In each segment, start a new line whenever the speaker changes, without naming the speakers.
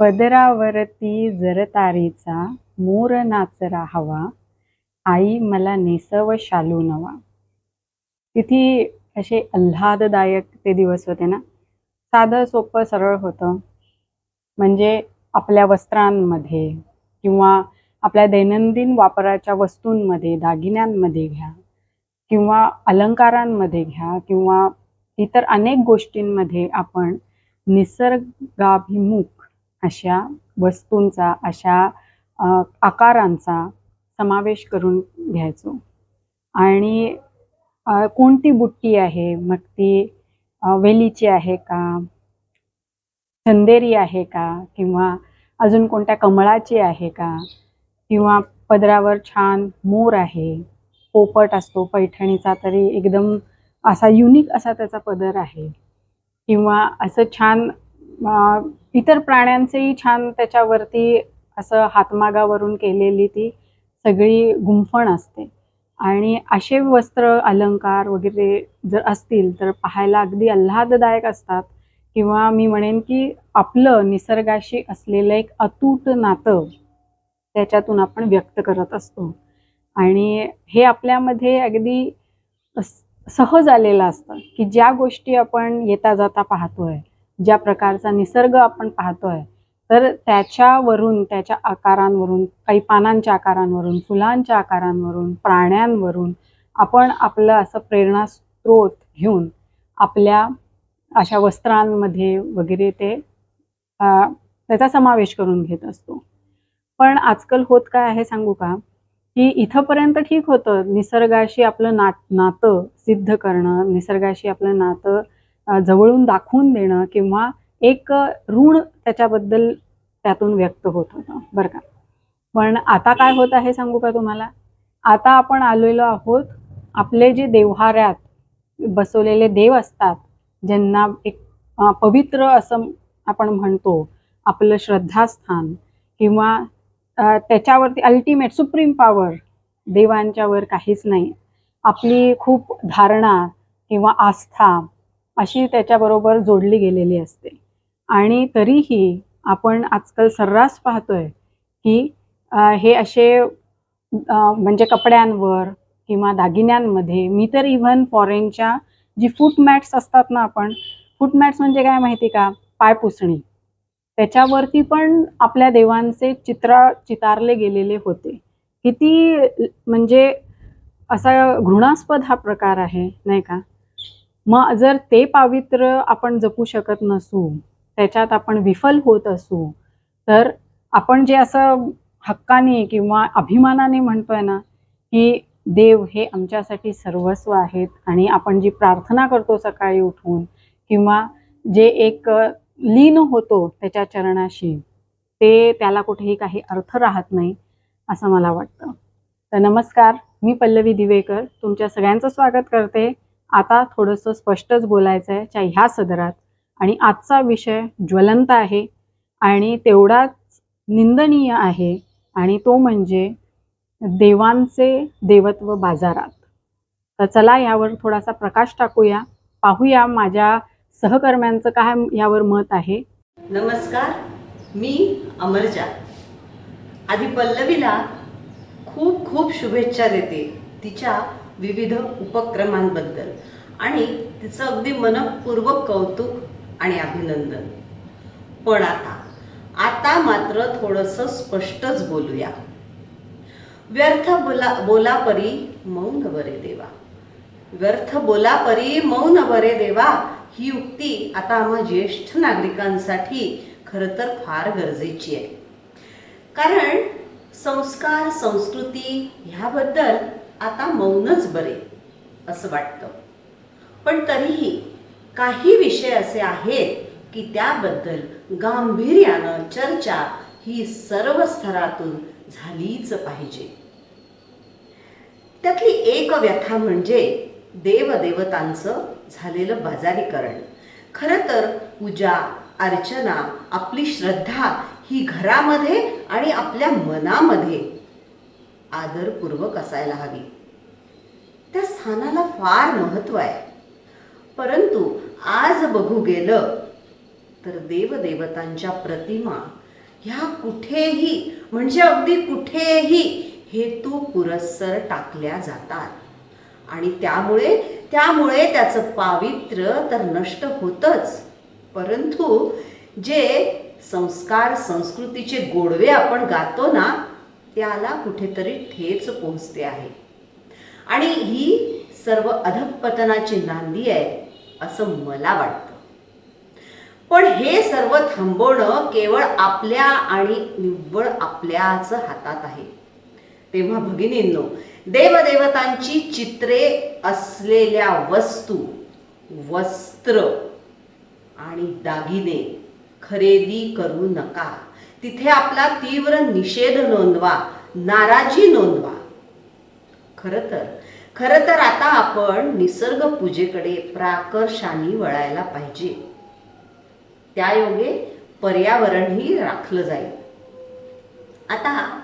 पदरावरती जरतारीचा मोर नाचरा हवा. आई मला नेसव शालू नवा. तिथे असे आल्हाददायक ते दिवस होते ना. साधं सोपं सरळ होतं. म्हणजे आपल्या वस्त्रांमध्ये किंवा आपल्या दैनंदिन वापराच्या वस्तूंमध्ये दागिन्यांमध्ये घ्या किंवा अलंकारांमध्ये घ्या किंवा इतर अनेक गोष्टींमध्ये आपण निसर्गाभिमुख अशा वस्तूंचा अशा आकारांचा समावेश करून घ्यायचो. आणि कोणती बुट्टी आहे? मग ती वेलीची आहे का? चंदेरी आहे का? किंवा अजून कोणत्या कमळाची आहे का? किंवा पदरावर छान मोर आहे पोपट असतो पैठणीचा तरी एकदम असा युनिक असा त्याचा पदर आहे. किंवा असं छान इतर प्राण्यांचेही छान त्याच्यावरती असं हातमागावरून केलेली ती सगळी गुंफण असते. आणि असे वस्त्र अलंकार वगैरे जर असतील तर पाहायला अगदी आल्हाददायक असतात. किंवा मी म्हणेन की आपलं निसर्गाशी असलेलं एक अतूट नातं त्याच्यातून आपण व्यक्त करत असतो. आणि हे आपल्यामध्ये अगदी सहज आलेलं असतं की ज्या गोष्टी आपण येता जाता पाहतोय ज्या प्रकारचा निसर्ग आपण पाहतोय तर त्याच्यावरून त्याच्या आकारांवरून काही पानांच्या आकारांवरून फुलांच्या आकारांवरून प्राण्यांवरून आपण आपलं असं प्रेरणा स्रोत घेऊन आपल्या अशा वस्त्रांमध्ये वगैरे ते त्याचा समावेश करून घेत असतो. पण आजकाल होत काय आहे सांगू का? की इथंपर्यंत ठीक होतं. निसर्गाशी आपलं नात नातं सिद्ध करणं निसर्गाशी आपलं नातं जवळून दाखवून देणं किंवा एक ऋण त्याच्याबद्दल त्यातून व्यक्त होत होतं बरं का? पण आता काय होत आहे सांगू का तुम्हाला? आता आपण आलेलो आहोत आपले जे देव्हाऱ्यात बसवलेले देव असतात ज्यांना एक पवित्र असं आपण म्हणतो आपलं श्रद्धास्थान किंवा त्याच्यावरती अल्टिमेट सुप्रीम पॉवर देवांच्यावर काहीच नाही. आपली खूप धारणा किंवा आस्था अशी त्याच्याबरोबर जोडली गेलेली असते. आणि तरीही आपण आजकाल सर्रास पाहतोय की आ, हे असे म्हणजे कपड्यांवर किंवा दागिन्यांमध्ये मी तर इव्हन फॉरेनच्या जी फूट मॅट्स असतात ना आपण फूट मॅट्स म्हणजे काय माहिती का? पायपुसणी त्याच्यावरती पण आपल्या देवांचे चित्र चितारले गेलेले होते. किती म्हणजे असा घृणास्पद हा प्रकार आहे नाही का? मग जर ते पावित्र्य आपण जपू शकत नसू त्याच्यात आपण विफल होत असू तर आपण जे असं हक्काने किंवा अभिमानाने म्हणतोय ना की देव हे आमच्यासाठी सर्वस्व आहेत आणि आपण जी प्रार्थना करतो सकाळी उठून किंवा जे एक लीन होतो त्याच्या चरणाशी ते त्याला कुठेही काही अर्थ राहत नाही असं मला वाटतं. तर नमस्कार मी पल्लवी दिवेकर तुमच्या सगळ्यांचं स्वागत करते. आता थोडंसं स्पष्टच बोलायचं आहे. च्या ह्या सदरात. आणि आजचा विषय ज्वलंत आहे. आणि तेवढाच निंदनीय आहे. आणि तो म्हणजे देवांचे देवत्व बाजारात. तर चला यावर थोडासा प्रकाश टाकूया. पाहूया माझ्या सहकर्म्यांचं काय यावर मत आहे.
नमस्कार. मी अमरजा. आधी पल्लवीला खूप खूप शुभेच्छा देते. तिच्या विविध उपक्रमांबद्दल. आणि तिचं अगदी मनपूर्वक कौतुक आणि अभिनंदन. पण आता आता मात्र थोडस स्पष्टच बोलूया. व्यर्थ बोला बोला परी मौन बरे देवा. व्यर्थ बोला परी मौन बरे देवा ही युक्ती आता आम्हा ज्येष्ठ नागरिकांसाठी खर तर फार गरजेची आहे. कारण संस्कार संस्कृती ह्याबद्दल आता मौनच बरे असं वाटतं. पण तरीही काही विषय असे आहेत की त्याबद्दल गांभीर्यानं चर्चा ही सर्व स्तरातून झालीच पाहिजे. त्यातली एक व्यथा म्हणजे देवदेवतांचं झालेलं बाजारीकरण. खरं तर पूजा अर्चना आपली श्रद्धा ही घरामध्ये आणि आपल्या मनामध्ये आदरपूर्वक असायला हवी. त्या स्थानाला फार महत्त्व आहे. परंतु आज बघू गेलं तर देवदेवतांच्या प्रतिमा ह्या कुठेही म्हणजे अगदी कुठेही हेतू पुरस्सर टाकल्या जातात. आणि त्यामुळे त्यामुळे त्याचं पावित्र्य तर नष्ट होतच. परंतु जे संस्कार संस्कृतीचे गोडवे आपण गातो ना त्याला कुठेतरी ठेच पोहोचते आहे. आणि ही सर्व अधपतनाची नांदी आहे असं मला वाटतं. पण हे सर्व थांबवणं केवळ आपल्या आणि निव्वळ आपल्याच हातात आहे. तेव्हा भगिनींनो देवदेवतांची चित्रे असलेल्या वस्तू वस्त्र आणि दागिने खरेदी करू नका. तिथे आपला तीव्र निषेध नोंदवा नाराजी नोंदवा. खर तर खर तर आता आपण निसर्ग पूजेकडे प्राकर्षाने वळायला पाहिजे. त्यायोगे पर्यावरणही राखलं जाईल. आता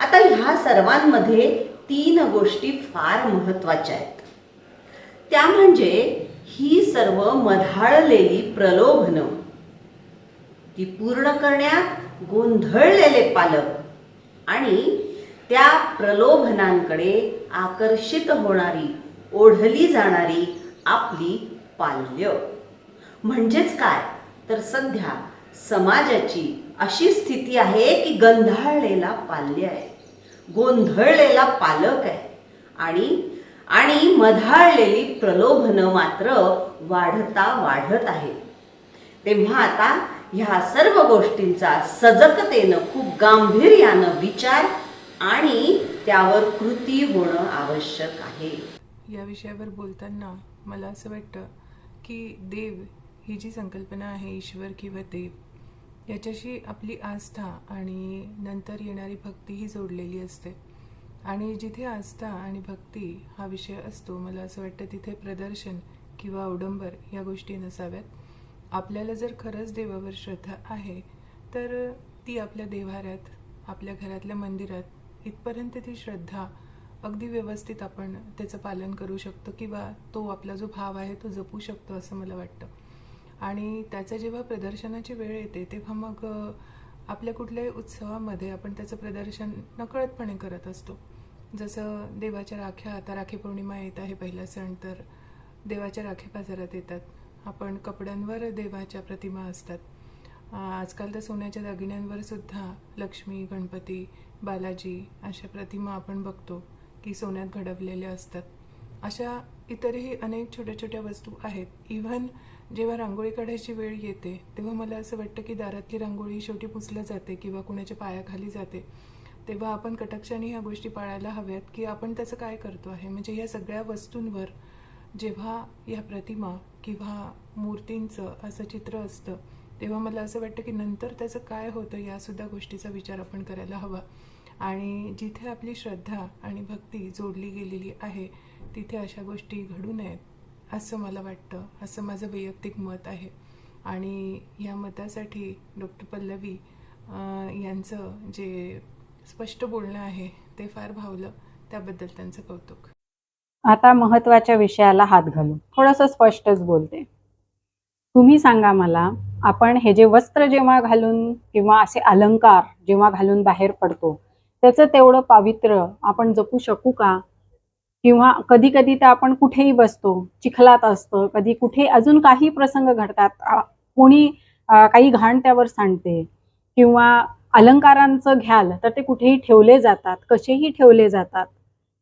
आता ह्या सर्वांमध्ये तीन गोष्टी फार महत्त्वाच्या आहेत. त्या म्हणजे ही सर्व मधाळलेली प्रलोभनं. ती पूर्ण करण्यात गोंधळलेले पालक आणि त्या प्रलोभनांकडे आकर्षित होणारी ओढली जाणारी आपली पाल्य. म्हणजेच काय? तर सध्या समाजाची अशी स्थिती आहे की गंधाळलेला पाल्य आहे गोंधळलेला पालक आहे आणि आणि मधाळलेली प्रलोभनं मात्र वाढता वाढत आहे. तेव्हा आता ह्या सर्व गोष्टींचा सजगतेनं खूप गांभीर्यानं विचार आणि त्यावर कृती होणं आवश्यक आहे.
या विषयावर बोलताना मला असं वाटतं की देव ही जी संकल्पना आहे ईश्वर किंवा देव याच्याशी आपली आस्था आणि नंतर येणारी भक्ती ही जोडलेली असते. आणि जिथे आस्था आणि भक्ती हा विषय असतो मला असं वाटतं तिथे प्रदर्शन किंवा अवडंबर या गोष्टी नसाव्यात. आपल्याला जर खरंच देवावर श्रद्धा आहे तर ती आपल्या देव्हाऱ्यात आपल्या घरातल्या मंदिरात इथपर्यंत ती श्रद्धा अगदी व्यवस्थित आपण त्याचं पालन करू शकतो किंवा तो आपला जो भाव आहे तो जपू शकतो असं मला वाटतं. आणि त्याचं जेव्हा प्रदर्शनाची वेळ येते तेव्हा मग आपल्या कुठल्याही उत्सवामध्ये आपण त्याचं प्रदर्शन नकळतपणे करत असतो. जसं देवाच्या राख्या आता राखी पौर्णिमा येत आहे पहिला सण तर देवाच्या राखे बाजारात येतात. आपण कपड्यांवर देवाच्या प्रतिमा असतात. आजकाल तर सोन्याच्या दागिन्यांवर सुद्धा लक्ष्मी गणपती बालाजी अशा प्रतिमा आपण बघतो की सोन्यात घडवलेल्या असतात. अशा इतरही अनेक छोट्या छोट्या वस्तू आहेत. इव्हन जेव्हा रांगोळी काढायची वेळ येते तेव्हा मला असं वाटतं की दारातली रांगोळी शेवटी पुसल्या जाते किंवा कुणाच्या पायाखाली जाते. तेव्हा आपण कटाक्षाने ह्या गोष्टी पाळायला हव्यात की आपण त्याचं काय करतो आहे. म्हणजे या सगळ्या वस्तूंवर जेव्हा या प्रतिमा किंवा मूर्तींचं असं चित्र असतं तेव्हा मला असं वाटतं की नंतर त्याचं काय होतं यासुद्धा गोष्टीचा विचार आपण करायला हवा. आणि जिथे आपली श्रद्धा आणि भक्ती जोडली गेलेली आहे तिथे अशा गोष्टी घडू नयेत असं मला वाटतं असं माझं वैयक्तिक मत आहे. आणि या मतासाठी डॉक्टर पल्लवी यांचं जे स्पष्ट बोलणं आहे ते फार भावलं त्याबद्दल त्यांचं कौतुक.
आता महत्त्वाच्या विषयाला हात घालू थोडंसं स्पष्टच बोलते. तुम्ही सांगा मला आपण हे जे वस्त्र जेव्हा घालून किंवा असे अलंकार जेव्हा घालून बाहेर पडतो त्याचं तेवढं पावित्र्य आपण जपू शकू का? किंवा कधी कधी तर आपण कुठेही बसतो चिखलात असतं कधी कुठे अजून काही प्रसंग घडतात कोणी काही घाण त्यावर सांडते किंवा अलंकारांचं घ्याल तर ते कुठेही ठेवले जातात कसेही ठेवले जातात.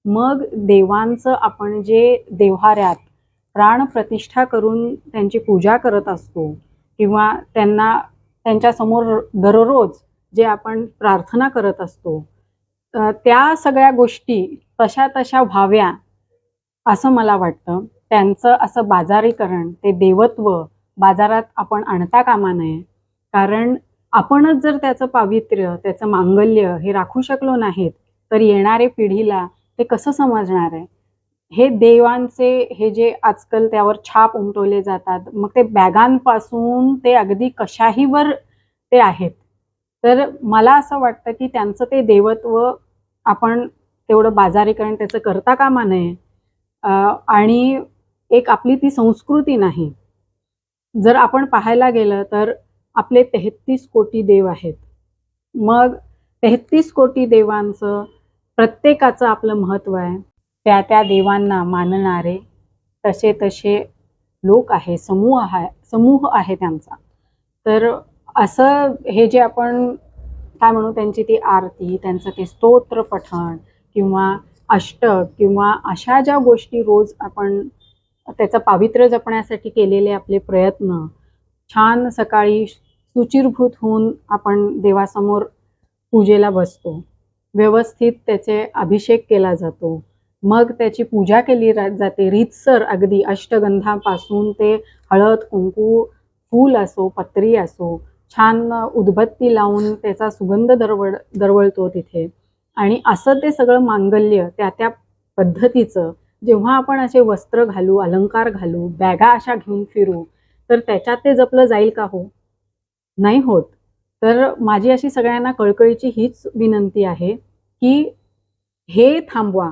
मग देवांचं आपण जे देव्हाऱ्यात प्राण प्रतिष्ठा करून त्यांची पूजा करत असतो किंवा त्यांना त्यांच्यासमोर दररोज जे आपण प्रार्थना करत असतो त्या सगळ्या गोष्टी तशा तशा व्हाव्या असं मला वाटतं. त्यांचं असं बाजारीकरण ते देवत्व बाजारात आपण आणता कामा नये. कारण आपणच जर त्याचं पावित्र्य त्याचं मांगल्य हे राखू शकलो नाहीत तर येणारे पिढीला ते कसं समजणार आहे? हे देवांचे हे जे आजकाल त्यावर छाप उमटवले जातात मग ते बॅगांपासून ते अगदी कशाहीवर ते आहेत? तर मला असं वाटतं की त्यांचं ते देवत्व आपण तेवढं बाजारीकरण त्याचं करता कामा नये. आणि एक आपली ती संस्कृती नाही. जर आपण पाहायला गेलं तर आपले तेहतीस कोटी देव आहेत. मग तेहतीस कोटी देवांचं प्रत्येकाचं आपलं महत्त्व आहे. त्या त्या देवांना मानणारे तसे तसे लोक आहे समूह आहे समूह आहे त्यांचा. तर असं हे जे आपण काय म्हणू त्यांची ती आरती त्यांचं ते स्तोत्र पठण किंवा अष्टक किंवा अशा ज्या गोष्टी रोज आपण त्याचं पावित्र्य जपण्यासाठी केलेले आपले प्रयत्न छान सकाळी सुचिरभूत होऊन आपण देवासमोर पूजेला बसतो. व्यवस्थित त्याचे अभिषेक केला जातो. मग त्याची पूजा केली जाते. रीतसर अगदी अष्टगंधापासून ते हळद कुंकू फूल असो पत्री असो छान उदबत्ती लावून त्याचा सुगंध दरवळ दरवळतो तिथे. आणि असं ते सगळं मांगल्य त्या त्या पद्धतीचं जेव्हा आपण असे वस्त्र घालू अलंकार घालू बॅगा अशा घेऊन फिरू तर त्याच्यात ते जपलं जाईल का हो? नाही होत. तर माझी अशी सगळ्यांना कळकळीची हीच विनंती आहे की हे थांबवा.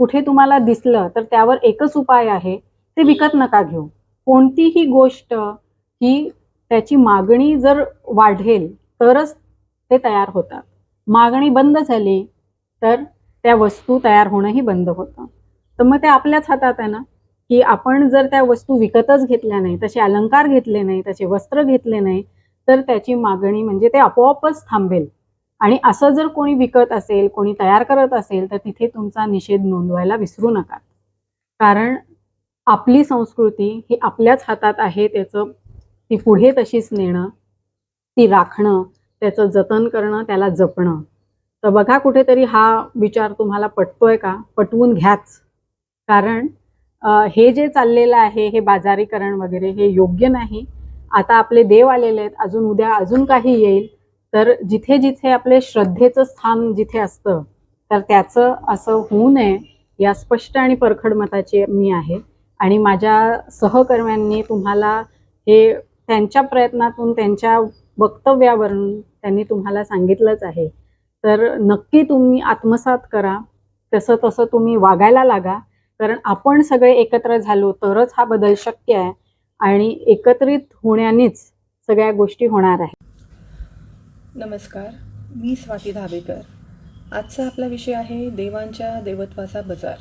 कुठे तुम्हाला दिसलं तर त्यावर एकच उपाय आहे ते विकत नका घेऊ. कोणतीही गोष्ट ही त्याची मागणी जर वाढेल तरच ते तयार होतात. मागणी बंद झाली तर त्या वस्तू तयार होणंही बंद होतं. तर मग ते आपल्याच हातात आहे ना की आपण जर त्या वस्तू विकतच घेतल्या नाही तसे अलंकार घेतले नाही तसे वस्त्र घेतले नाही तर त्याची मागणी म्हणजे ते आपोआपच थांबेल. आणि असं जर कोणी विकत असेल कोणी तयार करत असेल तर तिथे तुमचा निषेध नोंदवायला विसरू नका. कारण आपली संस्कृती ही आपल्याच हातात आहे त्याचं ती पुढे तशीच नेणं ती राखणं त्याचं जतन करणं त्याला जपणं. तर बघा कुठेतरी हा विचार तुम्हाला पटतोय का? पटवून घ्याच. कारण हे जे चाललेलं आहे हे बाजारीकरण वगैरे हे योग्य नाही. आता आपले देव आलेले आहेत अजून उद्या अजून काही येईल तर जिथे जिथे आपले श्रद्धेचं स्थान जिथे असतं तर त्याचं असं होऊ नये या स्पष्ट आणि परखड मताची मी आहे. आणि माझ्या सहकर्म्यांनी तुम्हाला हे त्यांच्या प्रयत्नातून त्यांच्या वक्तव्यावरून त्यांनी तुम्हाला सांगितलंच आहे. तर नक्की तुम्ही आत्मसात करा तसं तसं तुम्ही वागायला लागा कारण आपण सगळे एकत्र झालो तरच हा बदल शक्य आहे. आणि एकत्रित होण्यानेच सगळ्या गोष्टी होणार आहेत.
नमस्कार मी स्वाती धाबेकर आजचा आपला विषय आहे देवांच्या देवत्वाचा बाजार.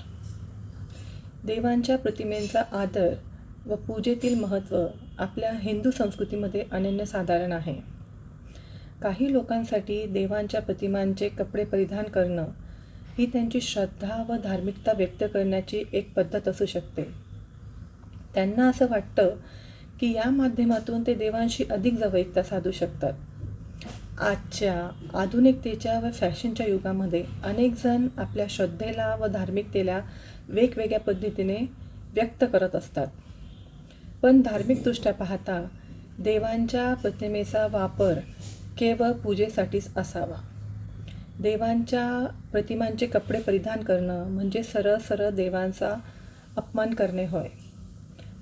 देवांच्या प्रतिमेंचा आदर व पूजेतील महत्त्व आपल्या हिंदू संस्कृतीमध्ये अनन्यसाधारण आहे. काही लोकांसाठी देवांच्या प्रतिमांचे कपडे परिधान करणं ही त्यांची श्रद्धा व धार्मिकता व्यक्त करण्याची एक पद्धत असू शकते. त्यांना असं वाटतं की या माध्यमातून ते देवांशी अधिक जवळीकता साधू शकतात. आजच्या आधुनिकतेच्या व फॅशनच्या युगामध्ये अनेक जण आपल्या श्रद्धेला व धार्मिकतेला वेगवेगळ्या पद्धतीने व्यक्त करत असतात. पण धार्मिकदृष्ट्या पाहता देवांच्या प्रतिमेचा वापर केवळ पूजेसाठीच असावा. देवांच्या प्रतिमांचे कपडे परिधान करणं म्हणजे सरळ सरळ देवांचा अपमान करणे होय.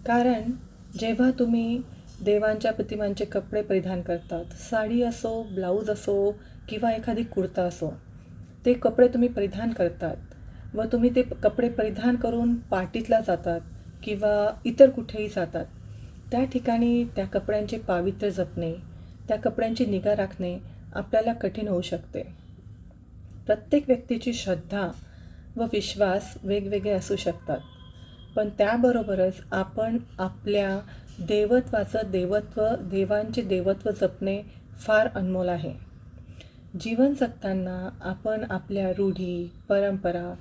कारण जेव्हा तुम्ही देवांच्या प्रतिमांचे कपडे परिधान करतात साडी असो ब्लाऊज असो किंवा एखादी कुर्ता असो ते कपडे तुम्ही परिधान करतात व तुम्ही ते कपडे परिधान करून पार्टीतला जातात किंवा इतर कुठेही जातात त्या ठिकाणी त्या कपड्यांचे पावित्र्य जपणे त्या कपड्यांची निगा राखणे आपल्याला कठीण होऊ शकते. प्रत्येक व्यक्तीची श्रद्धा व विश्वास वेगवेगळे असू शकतात. पण त्याबरोबरच आपण आपल्या देवत्वाचं देवत्व देवांचे देवत्व जपणे फार अनमोल आहे. जीवन जगताना आपण आपल्या रूढी परंपरा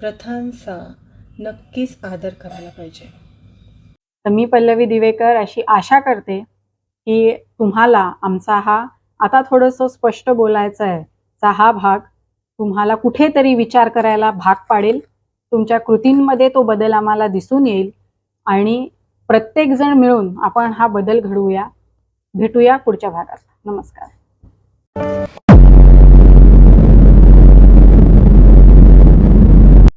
प्रथांचा नक्कीच आदर करायला पाहिजे.
तर मी पल्लवी दिवेकर अशी आशा करते की तुम्हाला आमचा हा आता थोडंसं स्पष्ट बोलायचं आहे चा हा भाग तुम्हाला कुठेतरी विचार करायला भाग पाडेल. तुमच्या कृतींमध्ये तो बदल आम्हाला दिसून येईल. आणि प्रत्येकजण मिळून आपण हा बदल घडवूया भेटूया पुढच्या भागात. नमस्कार.